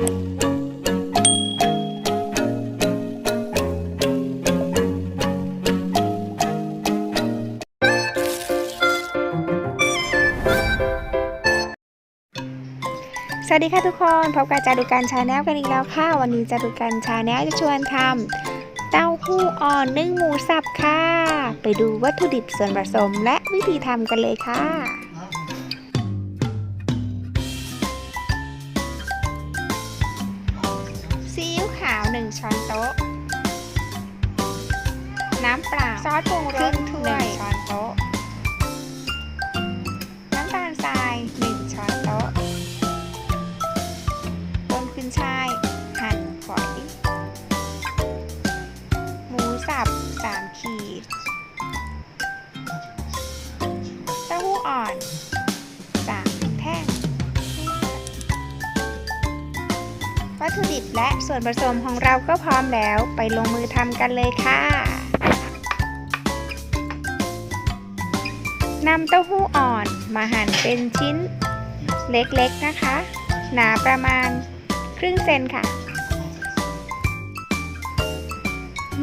สวัสดีค่ะทุกคนพบกับจารุการชาแนลกันอีกแล้วค่ะ วันนี้จารุการชาแนลจะชวนทำเต้าหู้อ่อนนึ่งหมูสับค่ะ ไปดูวัตถุดิบส่วนผสมและวิธีทำกันเลยค่ะ 1 ช้อนโต๊ะ น้ำเปล่าซอสปรุงรสถ้วยช้อนโต๊ะ น้ำตาลทราย 1 ช้อนโต๊ะต้นขึ้นช่ายหั่นฝอย หมูสับ 3 ขีดเต้าหู้อ่อน ตถุดิบและส่วนผสมของเราก็พร้อมแล้ว ไปลงมือทำกันเลยค่ะนำเต้าหู้อ่อนมาหั่นเป็นชิ้นเล็กๆนะคะ หนาประมาณครึ่งเซนค่ะ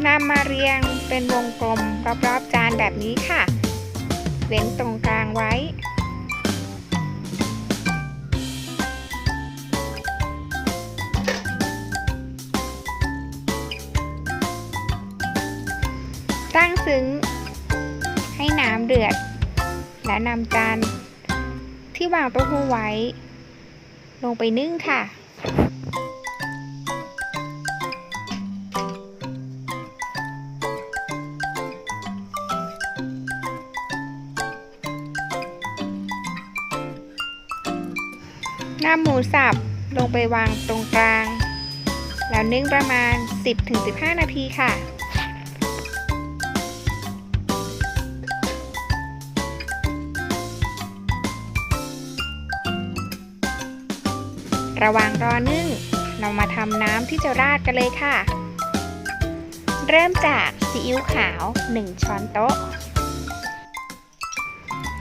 นำมาเรียงเป็นวงกลมรอบๆจานแบบนี้ค่ะ เว้นตรงกลางไว้ ตั้งซึ้ง ให้น้ำเดือด และนำจานที่วางเต้าหู้ไว้ ลงไปนึ่งค่ะนำหมูสับลงไปวางตรงกลาง แล้วนึ่งประมาณ 10-15 นาทีค่ะ ระหว่างรอนึ่ง เรามาทำน้ำที่จะราดกันเลยค่ะ เริ่มจากซีอิ๊วขาว 1 ช้อนโต๊ะ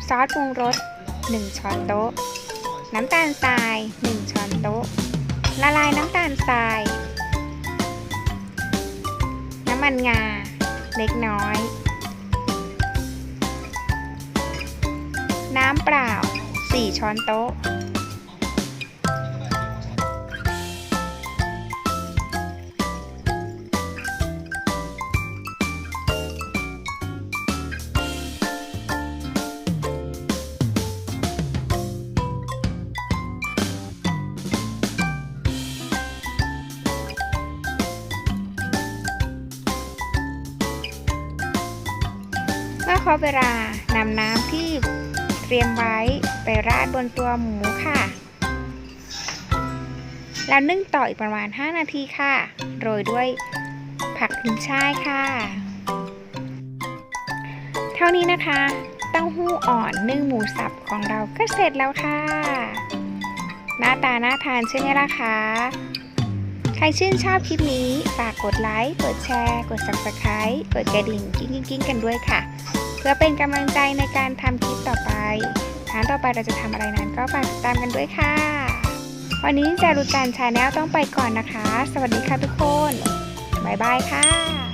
ซอสปรุงรส 1 ช้อนโต๊ะ น้ำตาลทราย 1 ช้อนโต๊ะ ละลายน้ำตาลทราย น้ำมันงา เล็กน้อย น้ำเปล่า 4 ช้อนโต๊ะ อครบเวลานำน้ำที่เตรียมไว้ไปราดบนตัวหมูค่ะ แล้วนึ่งต่ออีกประมาณ 5 นาทีค่ะ โรยด้วยผักขึ้นช่ายค่ะ เท่านี้นะคะ เต้าหู้อ่อนนึ่งหมูสับของเราก็เสร็จแล้วค่ะ หน้าตาน่าทานใช่ไหมล่ะคะใครชื่นชอบคลิปนี้ ฝากกดไลค์ กดแชร์ กด subscribe กดกระดิ่ง กิ้งกิ้งๆกันด้วยค่ะ พื่อเป็นกำลังใจในการทำคลิปต่อไปครั้งต่อไปเราจะทำอะไรนั้นก็ฝากติดตามกันด้วยค่ะ วันนี้จารุการชาแนลต้องไปก่อนนะคะ สวัสดีค่ะทุกคน บ๊ายบายค่ะ